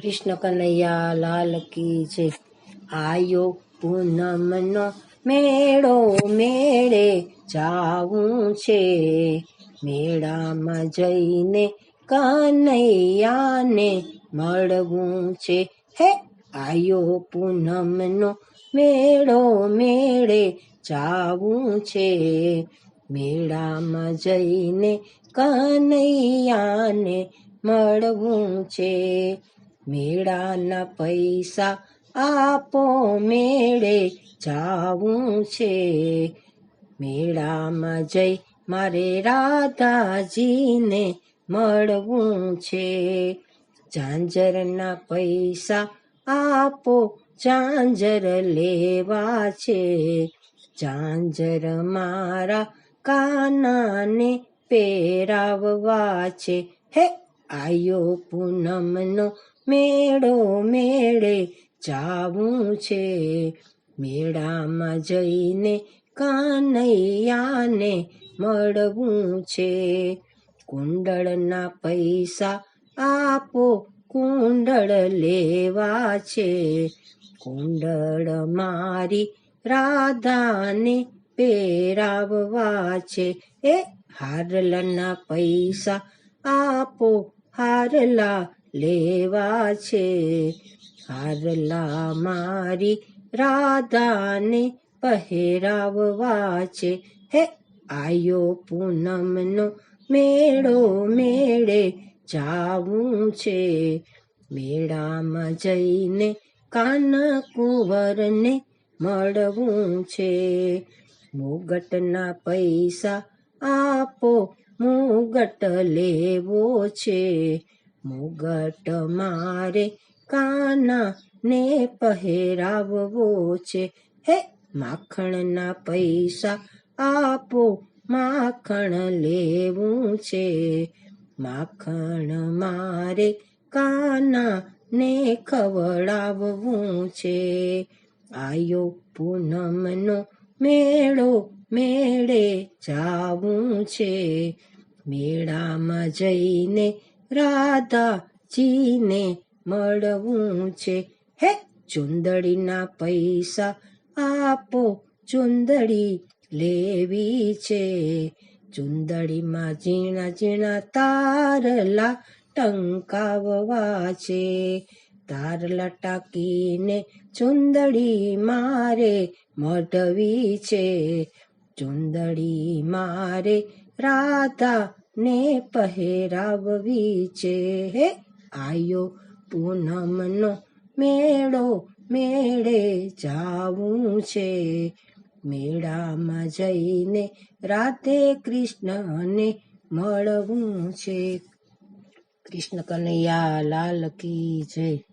કૃષ્ણ કનૈયા લાલ કી છે આયો પૂનમનો મેળો મેળે જાવું છે. મેળામાં જઈને કનૈયાને મળવું છે. હે, આયો પૂનમનો મેળો મેળે જાવું છે. મેળામાં જઈને કનૈયાને મળવું છે. મેળાના પૈસા આપો, મેળે જાવું છે. મેળામાં જઈ મારે રાધાજીને મળવું છે. ઝાંઝરના પૈસા આપો, ઝાંઝર લેવા છે. ઝાંઝર મારા કાનાને પહેરાવવા છે. હે, આયો પૂનમનો મેળો મેળે જાવું છે. મેળામાં જઈને કાનૈયાને મળવું છે. કુંડળના પૈસા આપો, કુંડળ લેવા છે. કુંડળ મારી રાધાને પહેરાવવા છે. એ હારલના પૈસા આપો, હારલા લેવા છે. હારલા મારી રાધાને પહેરાવવા છે. હે, આયો પૂનમનો મેળો મેળે જાવું છે. મેળામાં જઈને કાન કુંવરને મળવું છે. મુગટના પૈસા આપો, મુગટ લેવો છે. મુગટ મારે કાના ને પહેરાવવો છે. હે, માખણના પૈસા આપો, માખણ લેવું છે. માખણ મારે કાના ને ખવડાવવું છે. આયો પૂનમનો મેળો મેળે જાવું છે. મેળામાં જઈને રાધાજીને મળવું છે. હે, ચુંદડીના પૈસા આપો, ચુંદડી લેવી છે. ચુંદડીમાં ઝીણા ઝીણા તારલા ટંકાવવા છે. તારલા ટાકીને ચુંદડી મારે મઢવી છે. ચુંદડી મારે રાધા ને પહેરાવવી છે હે. આયો પૂનમનો મેળો મેળે જાવું છે. મેળામાં જઈને રાધે કૃષ્ણને મળવું છે. કૃષ્ણ કનૈયા લાલ કી જય.